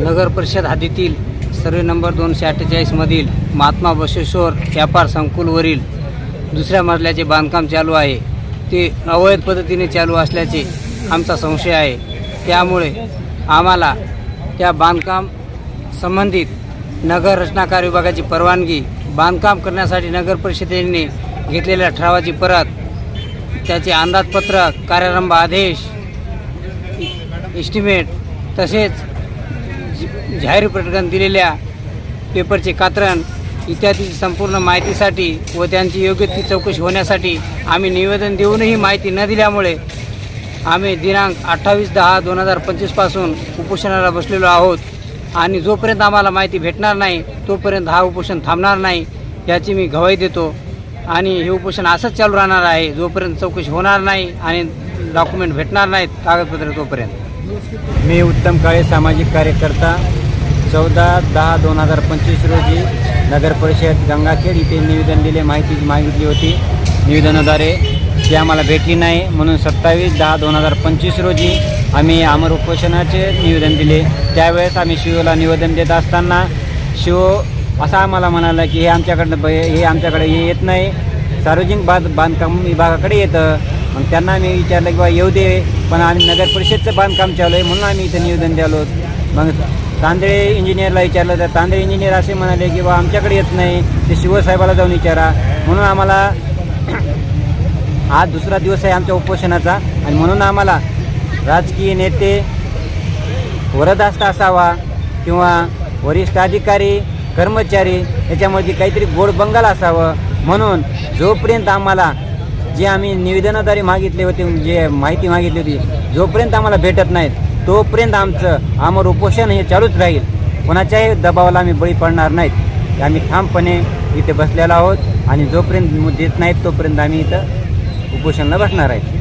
नगर परिषद हद्दीतील survey number दोनशे अठ्ठेचाळीसमधील महात्मा बसवेश्वर व्यापार संकुलवरील दुसऱ्या मजल्याचे बांधकाम चालू आहे. ते अवैध पद्धतीने चालू असल्याचे आमचा संशय आहे. त्यामुळे आम्हाला त्या बांधकाम संबंधित नगर रचनाकार विभागाची परवानगी बांधकाम करण्यासाठी नगर परिषदेने घेतलेल्या ठरावाची परत त्याचे अंदाजपत्रक कार्यारंभ आदेश इस्टिमेट तसेच जाहीर प्रकटन दिलेल्या पेपरचे कात्रण इत्यादी संपूर्ण माहितीसाठी व त्यांची योग्य ती चौकशी होण्यासाठी आम्ही निवेदन देऊनही माहिती न दिल्यामुळे आम्ही दिनांक अठ्ठावीस दहा दोन हजार पंचवीसपासून उपोषणाला बसलेलो आहोत. आणि जोपर्यंत आम्हाला माहिती भेटणार नाही तोपर्यंत हा उपोषण थांबणार नाही याची मी गवाही देतो. आणि हे उपोषण असंच चालू राहणार आहे जोपर्यंत चौकशी होणार नाही आणि डॉक्युमेंट भेटणार नाहीत कागदपत्र तोपर्यंत. मी उत्तम काळे सामाजिक कार्यकर्ता चौदा दहा दोन हजार पंचवीस रोजी नगर परिषद गंगाखेड इथे निवेदन दिले माहिती मागितली होती. निवेदनाद्वारे ती आम्हाला भेटली नाही म्हणून सत्तावीस दहा दोन हजार पंचवीस रोजी आम्ही अमर उपोषणाचे निवेदन दिले. त्यावेळेस आम्ही शिवला निवेदन देत असताना शिव असा आम्हाला म्हणाला की हे आमच्याकडनं हे आमच्याकडे हे येत नाही. सार्वजनिक बांध बांधकाम विभागाकडे येतं. मग त्यांना आम्ही विचारलं की बा येऊ दे पण आम्ही नगर परिषदचं बांधकाम चालू आहे म्हणून आम्ही इथं निवेदन द्यालो मग तांदळे इंजिनियरला विचारलं तर तांदळे इंजिनियर असे म्हणाले की बा आमच्याकडे येत नाही ते शिवसाहेबाला जाऊन विचारा. म्हणून आम्हाला आज दुसरा दिवस आहे आमच्या उपोषणाचा आणि म्हणून आम्हाला राजकीय नेते वरदास्त असावा किंवा वरिष्ठ अधिकारी कर्मचारी याच्यामध्ये काहीतरी गोड बंगाल असावं. म्हणून जोपर्यंत आम्हाला जे आम्ही निवेदनाद्वारे मागितले होते जे माहिती मागितली होती जोपर्यंत आम्हाला भेटत नाहीत तोपर्यंत आमचं आमर उपोषण हे चालूच राहील. कोणाच्याही दबावाला आम्ही बळी पडणार नाहीत. आम्ही ठामपणे इथे बसलेलो आहोत आणि जोपर्यंत देत नाहीत तोपर्यंत आम्ही इथं उपोषणाला बसणार आहे